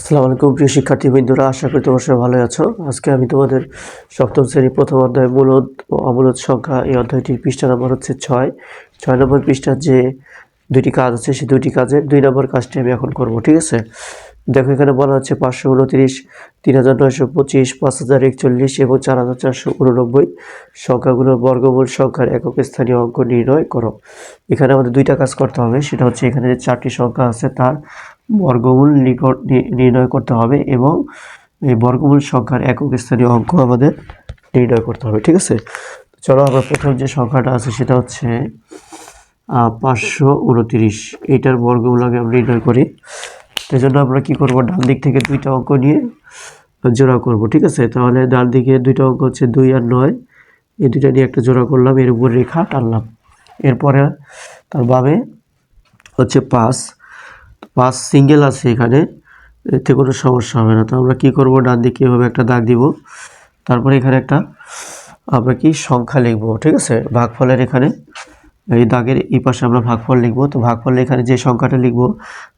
আসসালামু আলাইকুম, প্রিয় শিক্ষার্থী বন্ধুরা আশা করি তোমার সবাই ভালো আছো। আজকে আমি তোমাদের সপ্তম শ্রেণির প্রথম অধ্যায় মূলদ ও অমূলদ সংখ্যা এই অধ্যায়টির পৃষ্ঠা নম্বর হচ্ছে ছয়। ছয় নম্বর পৃষ্ঠার যে দুইটি কাজ আছে, সেই দুইটি কাজের দুই নম্বর কাজটি আমি এখন করব, ঠিক আছে? দেখো, এখানে বলা হচ্ছে পাঁচশো উনত্রিশ, তিন হাজার নয়শো পঁচিশ, পাঁচ হাজার একচল্লিশ এবং চার হাজার চারশো উননব্বই। সংখ্যাগুলোর বর্গমূল সংখ্যার একক স্থানীয় অঙ্ক নির্ণয় করো। এখানে আমাদের দুইটা কাজ করতে হবে, সেটা হচ্ছে এখানে যে চারটি সংখ্যা আছে তার বর্গমূল নিকট নির্ণয় করতে হবে এবং এই বর্গমূল সংখ্যার একক স্থানীয় অঙ্ক আমাদের নির্ণয় করতে হবে, ঠিক আছে? চলো আমরা প্রথম যে সংখ্যাটা আছে সেটা হচ্ছে পাঁচশো উনত্রিশ। এইটার বর্গমূল আগে আমরা নির্ণয় করি। সেই জন্য আমরা কি করব? ডান দিক থেকে দুইটা অঙ্ক নিয়ে জোড়া করব, ঠিক আছে? তাহলে ডান দিকে দুইটা অঙ্ক হচ্ছে দুই আর নয়। এই দুইটা নিয়ে একটা জোড়া করলাম, এর উপর রেখা টানলাম। এরপরে তার বামে হচ্ছে পাঁচ। পাঁচ সিঙ্গেল আছে এখানে, এতে কোনো সমস্যা হবে না। তো আমরা কী করব? ডান দিকে এভাবে একটা দাগ দিব। তারপরে এখানে একটা আমরা কি সংখ্যা লিখব, ঠিক আছে? ভাগফলের এখানে এই দাগের এই পাশে আমরা ভাগফল লিখব। তো ভাগফলের এখানে যে সংখ্যাটা লিখব,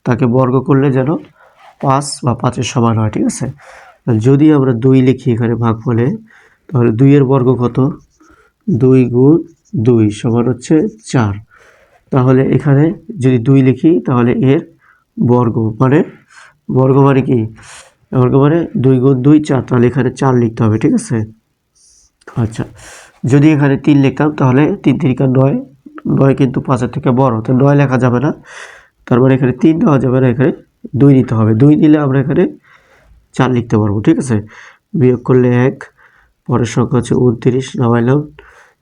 তাকে বর্গ করলে যেন পাঁচ বা পাঁচের সমান হয়, ঠিক আছে? যদি আমরা দুই লিখি এখানে ভাগফলে, তাহলে দুইয়ের বর্গ কত? দুই গুণ দুই সমান হচ্ছে চার। তাহলে এখানে যদি দুই লিখি, তাহলে এর বর্গ মানে বর্গ মানে কি? বর্গ মানে দুই গুণ দুই চার, তাহলে এখানে চার লিখতে হবে, ঠিক আছে? আচ্ছা যদি এখানে তিন লিখতাম, তাহলে তিন তিরিকা নয় নয় কিন্তু পাঁচের থেকে বড়, তো নয় লেখা যাবে না। তার মানে এখানে তিন দেওয়া যাবে না, এখানে দুই নিতে হবে। দুই নিলে আমরা এখানে চার লিখতে পারব, ঠিক আছে? বিয়োগ করলে এক, পরের সংখ্যা হচ্ছে উনত্রিশ, নামাইলাম।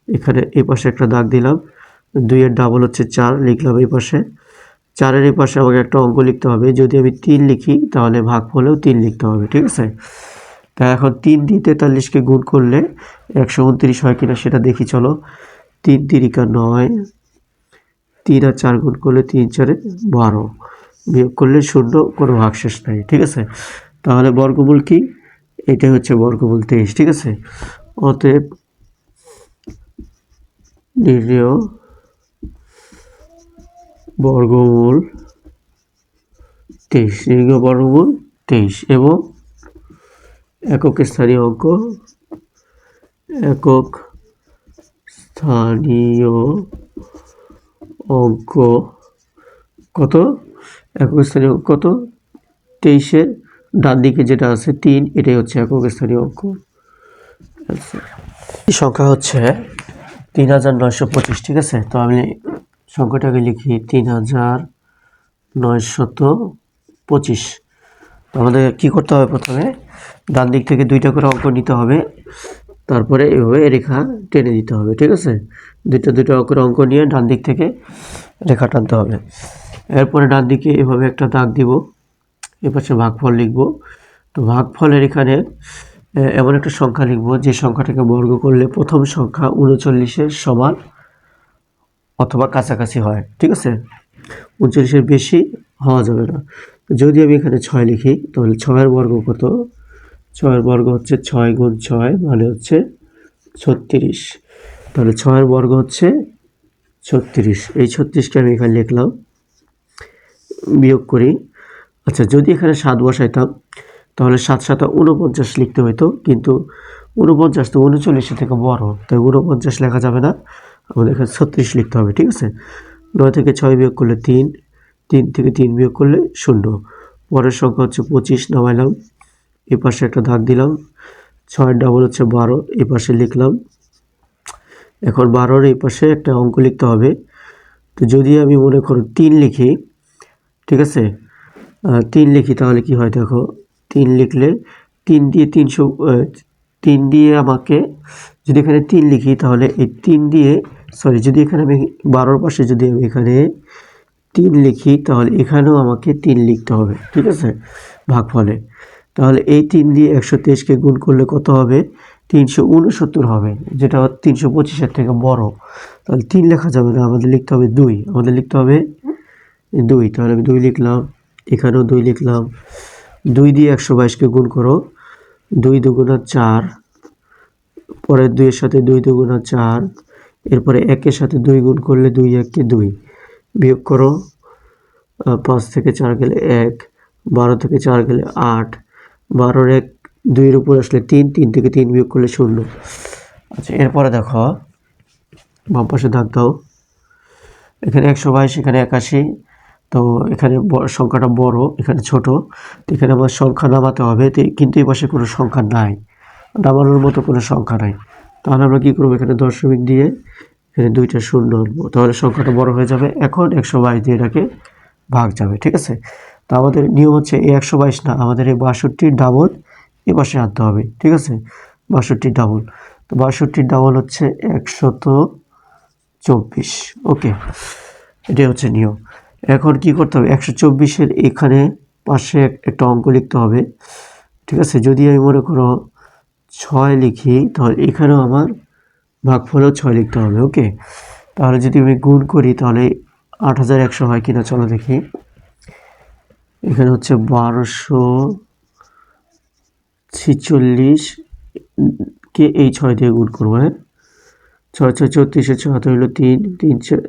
এখানে এই পাশে একটা দাগ দিলাম। দুইয়ের ডাবল হচ্ছে চার, লিখলাম এই পাশে। চারের এই পাশে আমাকে একটা অঙ্ক লিখতে হবে। যদি আমি তিন লিখি, তাহলে ভাগ হলেও তিন লিখতে হবে, ঠিক আছে? তা এখন তিন দিয়ে তেতাল্লিশকে গুণ করলে একশো উনত্রিশ হয় কিনা সেটা দেখি, চলো। তিন তিরিকা নয়, তিন আর চার গুণ করলে তিন চারে বারো, বিয়োগ করলে শূন্য, কোনো ভাগশেষ নাই, ঠিক আছে? তাহলে বর্গমূল কি? এটাই হচ্ছে বর্গমূল তেইশ, ঠিক আছে? অতএব নির্ণয় বর্গমূল তেইশ, নির্ণয় বর্গমূল তেইশ এবং একক স্থানীয় অঙ্ক, একক স্থানীয় অঙ্ক কত? একক স্থানীয় অঙ্ক কত? তেইশের ডান দিকে যেটা আছে তিন, এটাই হচ্ছে একক স্থানীয় অঙ্ক। আচ্ছা। সংখ্যা হচ্ছে তিন হাজার নয়শো পঁচিশ, ঠিক আছে? তো আমি সংখ্যাটাকে লিখি তিন হাজার নয়শত পঁচিশ। আমাদের কী করতে হবে প্রথমে? ডান দিক থেকে দুইটা করে অঙ্ক নিতে হবে। তারপরে এভাবে রেখা টেনে দিতে হবে, ঠিক আছে? দুইটা দুটো করে অঙ্ক নিয়ে ডান দিক থেকে রেখা টানতে হবে। এরপরে ডান দিকে এভাবে একটা দাগ দিব এপাশে ভাগফল লিখব। তো ভাগফলের এখানে এমন একটা সংখ্যা লিখব, যে সংখ্যাটাকে বর্গ করলে প্রথম সংখ্যা উনচল্লিশের সমান অথবা কাছাকাছি হয়, ঠিক আছে? উনচল্লিশের বেশি হওয়া যাবে না। যদি আমি এখানে ছয় লিখি, তাহলে ছয়ের বর্গ কত? ছয়ের বর্গ হচ্ছে ছয় গুণ ছয় মানে হচ্ছে ছত্রিশ। তাহলে ছয়ের বর্গ হচ্ছে ছত্রিশ। এই ছত্রিশকে আমি এখানে লিখলাম, বিয়োগ করি। আচ্ছা যদি এখানে সাত বসাইতাম, তাহলে সাত সাতা উনপঞ্চাশ লিখতে হইতো, কিন্তু উনপঞ্চাশ তো উনচল্লিশের থেকে বড়, তাই উনপঞ্চাশ লেখা যাবে না। আমাদের এখানে ছত্রিশ লিখতে হবে, ঠিক আছে? নয় থেকে ছয় বিয়োগ করলে তিন তিন থেকে তিন বিয়োগ করলে শূন্য। পরের সংখ্যা হচ্ছে পঁচিশ, নামাইলাম। এ পাশে একটা দাগ দিলাম। ছয় ডাবল হচ্ছে বারো, এ পাশে লিখলাম। এখন বারোর এই পাশে একটা অঙ্ক লিখতে হবে। তো যদি আমি মনে করো তিন লিখি, ঠিক আছে? তিন লিখি তাহলে কি হয় দেখো? তিন লিখলে তিন দিয়ে তিনশো তিন দিয়ে আমাকে যদি এখানে তিন লিখি তাহলে এই তিন দিয়ে সরি যদি এখানে আমি বারোর পাশে যদি আমি এখানে তিন লিখি তাহলে এখানেও আমাকে তিন লিখতে হবে, ঠিক আছে? ভাগ ভাগফলে। তাহলে এই তিন দিয়ে একশো তেইশকে গুণ করলে কত হবে? তিনশো উনসত্তর হবে, যেটা তিনশো পঁচিশের থেকে বড়। তাহলে তিন লেখা যাবে না, আমাদের লিখতে হবে দুই। আমাদের লিখতে হবে দুই। তাহলে আমি দুই লিখলাম, এখানেও দুই লিখলাম। দুই দিয়ে একশো বাইশকে গুণ করো, দুই দুগুণা চার, পরের দুইয়ের সাথে দুই দুগুণা চার, এরপরে একের সাথে দুই গুণ করলে দুই এককে দুই। বিয়োগ করো পাঁচ থেকে চার গেলে এক, বারো থেকে চার গেলে আট বারোর এক, দুইয়ের উপর আসলে তিন তিন থেকে তিন বিয়োগ করলে শূন্য। আচ্ছা এরপরে দেখো, বাম পাশে দাগ দাও। এখানে একশো বাইশ, এখানে একাশি। তো এখানে সংখ্যাটা বড়, এখানে ছোট। তো এখানে আমার সংখ্যা নামাতে হবে কিন্তু এই পাশে কোনো সংখ্যা নাই। নামানোর মতো কোনো সংখ্যা নাই। তাহলে আমরা কী করব এখানে দশমিক দিয়ে? এখানে দুইটা শূন্য আনব। তাহলে সংখ্যাটা বড় হয়ে যাবে। এখন একশো বাইশ দিয়ে এটাকে ভাগ যাবে, ঠিক আছে? তো আমাদের নিয়ম হচ্ছে এই একশো বাইশ না, আমাদের এই বাষট্টির ডাবল এ পাশে আনতে হবে, ঠিক আছে? বাষট্টির ডাবল। তো বাষট্টির ডাবল হচ্ছে একশত চব্বিশ, ওকে? এটাই হচ্ছে নিয়ম। এখন কি করতে হবে? একশো চব্বিশের এখানে পাশে একটা অঙ্ক লিখতে হবে, ঠিক আছে? যদি আমি মনে করো ছয় লিখি, তাহলে এখানেও আমার ভাগফলেও ছয় লিখতে হবে, ওকে? তাহলে যদি আমি গুণ করি, তাহলে আট হাজার একশো হয় কিনা, চলো দেখি। এখানে হচ্ছে বারোশো ছিচল্লিশ কে এই ছয় দিয়ে গুণ করব হ্যাঁ? ছয় ছয় চৌত্রিশে ছয় হাতে হইল তিন তিন ছ-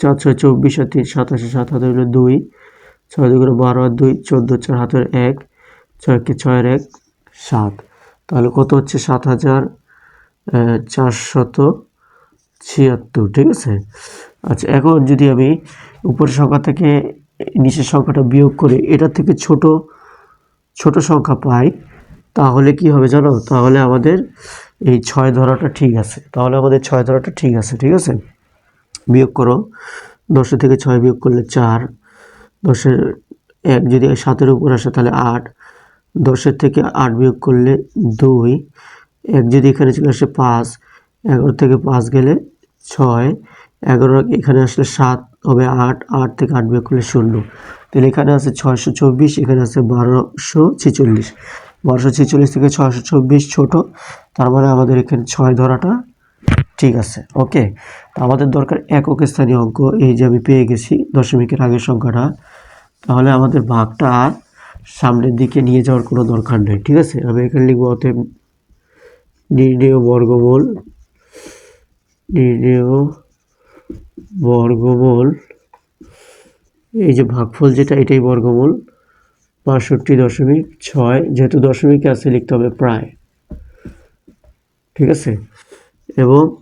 চার ছয় চব্বিশ আর তিন, সাতাশে সাত হাতে হইল দুই, ছয় দুগুলো বারো আর দুই, চোদ্দ চার হাতের এক ছয় ছয়কে ছয়ের এক, সাত। তাহলে কত হচ্ছে? সাত হাজার চারশত ছিয়াত্তর, ঠিক আছে? আচ্ছা এখন যদি আমি উপরের সংখ্যা থেকে নিচের সংখ্যাটা বিয়োগ করে এটার থেকে ছোট ছোট সংখ্যা পাই, তাহলে কি হবে জানো? তাহলে আমাদের এই ছয় ধরাটা ঠিক আছে। তাহলে আমাদের ছয় ধরাটা ঠিক আছে ঠিক আছে? বিয়োগ করো। দশের থেকে ছয় বিয়োগ করলে চার, দশের এক যদি সাতের উপর আসে তাহলে আট, দশের থেকে আট বিয়োগ করলে দুই, এক যদি এখানে চলে আসে পাঁচ, এগারো থেকে পাঁচ গেলে ছয় এগারো এখানে আসলে সাত হবে আট আট থেকে আট বিয়োগ করলে শূন্য তাহলে এখানে আছে ছয়শো চব্বিশ, এখানে আছে বারোশো ছেচল্লিশ। বারোশো ছেচল্লিশ থেকে ছয়শো চব্বিশ ছোটো, তার মানে আমাদের এখানে ছয় ধরাটা ঠিক আছে, ওকে? আমাদের দরকার একক স্থানীয় অঙ্ক, এই যে আমি পেয়ে গেছি দশমিকের আগের সংখ্যাটা। তাহলে আমাদের ভাগটা আর সামনের দিকে নিয়ে যাওয়ার কোনো দরকার নেই, ঠিক আছে? আমি এখানে লিখব অতএব নির্ণেয় বর্গমূল, নির্ণেয় বর্গমূল, এই যে ভাগফল যেটা, এটাই বর্গমূল, বাষট্টি দশমিক ছয়, যেহেতু দশমিক আছে, লিখতে হবে প্রায়। ঠিক আছে? এবং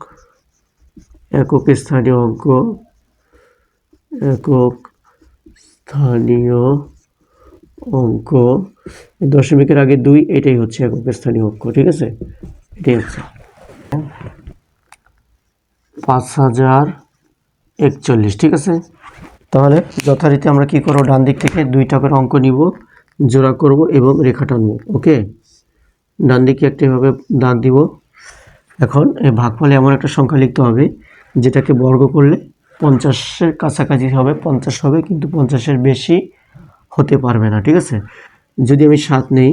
একক স্থানীয় অঙ্ক, একক স্থানীয় অঙ্ক, দশমিকের আগে দুই, এটাই হচ্ছে একক স্থানীয় অঙ্ক, ঠিক আছে? এটাই হচ্ছে। পাঁচ হাজার একচল্লিশ, ঠিক আছে? তাহলে যথারীতি আমরা কি করব? ডান দিক থেকে দুইটা করে অঙ্ক নিব, জোড়া করব এবং রেখা টানবো ওকে? ডান দিকে একটা দাগ দিব। এখন এই ভাগফলে এমন একটা সংখ্যা লিখতে হবে, যেটাকে বর্গ করলে পঞ্চাশের কাছাকাছি হবে, পঞ্চাশ হবে, কিন্তু পঞ্চাশের বেশি হতে পারবে না, ঠিক আছে? যদি আমি সাত নেই,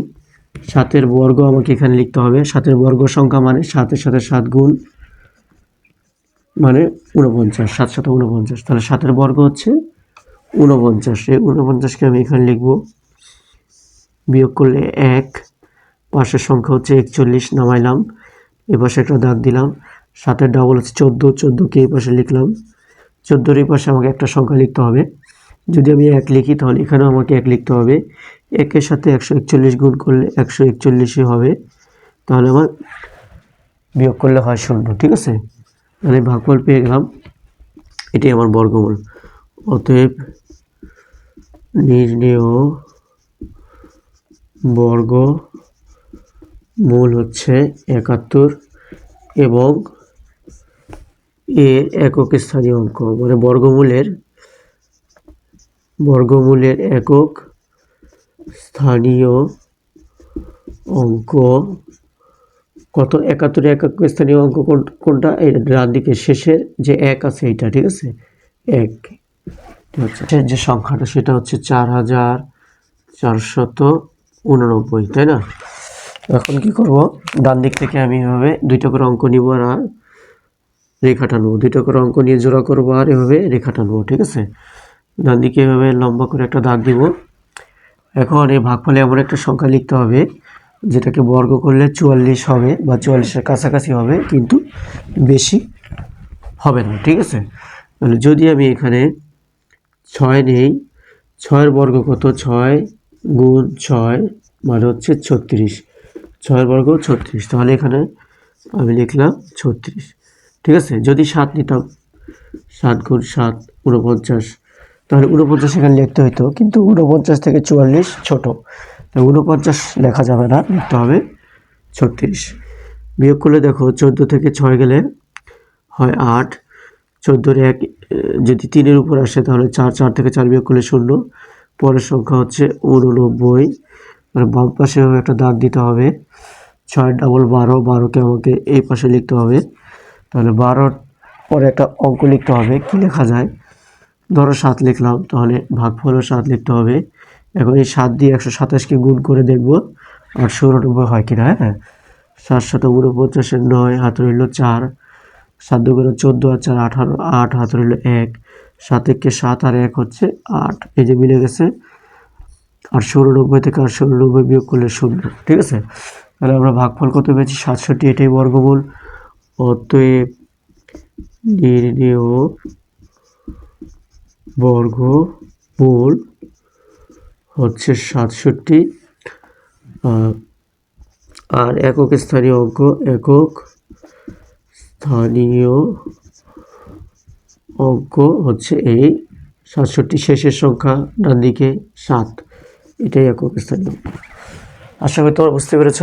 সাতের বর্গ আমাকে এখানে লিখতে হবে, সাতের বর্গ সংখ্যা মানে সাতের সাথে সাত গুণ মানে উনপঞ্চাশ সাত সাথে উনপঞ্চাশ তাহলে সাতের বর্গ হচ্ছে উনপঞ্চাশ এই উনপঞ্চাশকে আমি এখানে লিখব। বিয়োগ করলে এক, পাশের সংখ্যা হচ্ছে একচল্লিশ, নামাইলাম। এ পাশে একটা দাগ দিলাম। সাতের ডাবল হচ্ছে চোদ্দ, চোদ্দোকে এই পাশে লিখলাম। চোদ্দোর এই পাশে আমাকে একটা সংখ্যা লিখতে হবে। যদি আমি এক লিখি, তাহলে এখানেও আমাকে এক লিখতে হবে। একের সাথে একশো একচল্লিশ গুণ করলে একশো একচল্লিশই হবে। তাহলে আমার বিয়োগ করলে হয় শূন্য, ঠিক আছে? তাহলে ভাগফল পেয়ে গেলাম। এটি আমার বর্গমূল। অতএব নির্ণেয় বর্গ মূল হচ্ছে একাত্তর এবং এর একক স্থানীয় অঙ্ক। মানে বর্গমূলের বর্গমূলের একক স্থানীয় অঙ্ক কত একাত্তরে একক স্থানীয় অঙ্ক কোন- কোনটা? এই ডান দিকে শেষের যে এক আছে এইটা, ঠিক আছে? এক। এটা হচ্ছে যে সংখ্যাটা, সেটা হচ্ছে চার হাজার চারশত উননব্বই, তাই না? এখন কি করব? ডান দিক থেকে আমি এভাবে দুইটা করে অঙ্ক নিব আর আর রেখা টানবো দুইটা করে অঙ্ক নিয়ে জোড়া করব আর এভাবে রেখা টানবো ঠিক আছে? ডান দিকে এভাবে লম্বা করে একটা দাগ দিব। এখন এই ভাগফলে এমন একটা সংখ্যা লিখতে হবে যেটাকে বর্গ করলে চুয়াল্লিশ হবে বা চুয়াল্লিশের কাছাকাছি হবে, কিন্তু বেশি হবে না, ঠিক আছে? তাহলে যদি আমি এখানে ছয় নেই, ছয়ের বর্গ কত? ছয় গুণ ছয় মানে হচ্ছে ছত্রিশ। ছয়ের বর্গ ছত্রিশ, তাহলে এখানে আমি লিখলাম ছত্রিশ, ঠিক আছে? যদি সাত নিতাম, সাত গুণ সাত উনপঞ্চাশ তাহলে উনপঞ্চাশ এখানে লিখতে হইতো, কিন্তু উনপঞ্চাশ থেকে চুয়াল্লিশ ছোট। উনপঞ্চাশ লেখা যাবে না, লিখতে হবে। ছত্রিশ। বিয়োগ করলে দেখো চোদ্দ থেকে ছয় গেলে হয় আট। চোদ্দোর এক, যদি তিনের উপর আসে তাহলে চার চার থেকে চার বিয়োগ করলে শূন্য। পরের সংখ্যা হচ্ছে উননব্বই মানে বাম পাশে একটা দাগ দিতে হবে। ছয়, ডাবল বারো, বারোকে আমাকে এই পাশে লিখতে হবে। তাহলে বারোর পরে একটা অঙ্ক লিখতে হবে। কি লেখা যায়? ধরো সাত লিখলাম, তাহলে ভাগফলও সাত লিখতে হবে। এখন এই সাত দিয়ে একশো সাতাশকে গুণ করে দেখব। আটশো উননব্বই হয় কিনা হ্যাঁ? সাত শত উনপঞ্চাশের নয়, হাত রইল চার। সাত দুগুণে চোদ্দ আর চার, আঠারো, আট, হাত রইল এক। সাত একে সাত আর এক হচ্ছে আট। এই যে মিলে গেছে। আটশো উননব্বই থেকে আটশো উননব্বই বিয়োগ করলে শূন্য, ঠিক আছে? তাহলে আমরা ভাগফল কত পেয়েছি? সাতষট্টি, এটাই বর্গমূল। অতএব নির্ণেয় বর্গমূল হচ্ছে সাতষট্টি। আর একক স্থানীয় অঙ্ক, একক স্থানীয় অঙ্ক হচ্ছে এই সাতষট্টি শেষের সংখ্যা ডান দিকে সাত, এটাই একক স্থানীয়। আশা করি তোমরা বুঝতে পেরেছ।